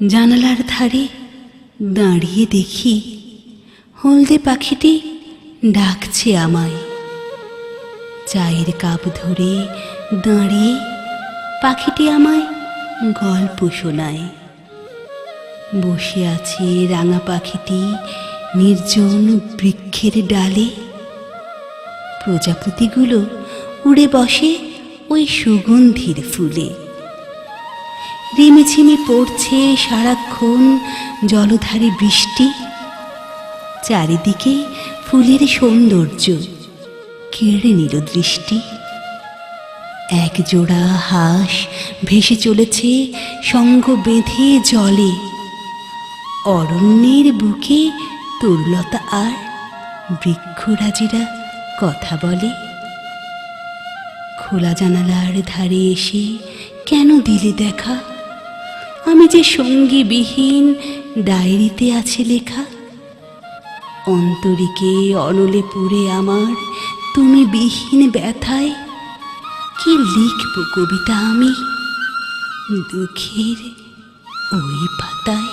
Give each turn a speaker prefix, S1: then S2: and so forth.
S1: জানালার ধারে দাঁড়িয়ে দেখি হলদে পাখিটি ডাকছে আমায়। চায়ের কাপ ধরে দাঁড়িয়ে পাখিটি আমায় গল্প শোনায়। বসে আছে রাঙা পাখিটি নির্জন বৃক্ষের ডালে। প্রজাপতিগুলো উড়ে বসে ওই সুগন্ধির ফুলে। রিমিঝিমি পড়ছে সারাক্ষণ জলধারে বৃষ্টি। চারিদিকে ফুলের সৌন্দর্য, কেড়ে নিল দৃষ্টি। এক জোড়া হাঁস ভেসে চলেছে সঙ্গ বেঁধে জলে। অরণ্যের বুকে তরুলতা আর বৃক্ষরাজিরা কথা বলে। খোলা জানালার ধারে এসে কেন দিলে দেখা? আমি যে সঙ্গীবিহীন ডায়েরিতে আছে লেখা, অন্তরিকে অনলে পুরে আমার তুমি বিহীন ব্যথায়, কি লিখব কবিতা আমি দুঃখের ওই পাতায়?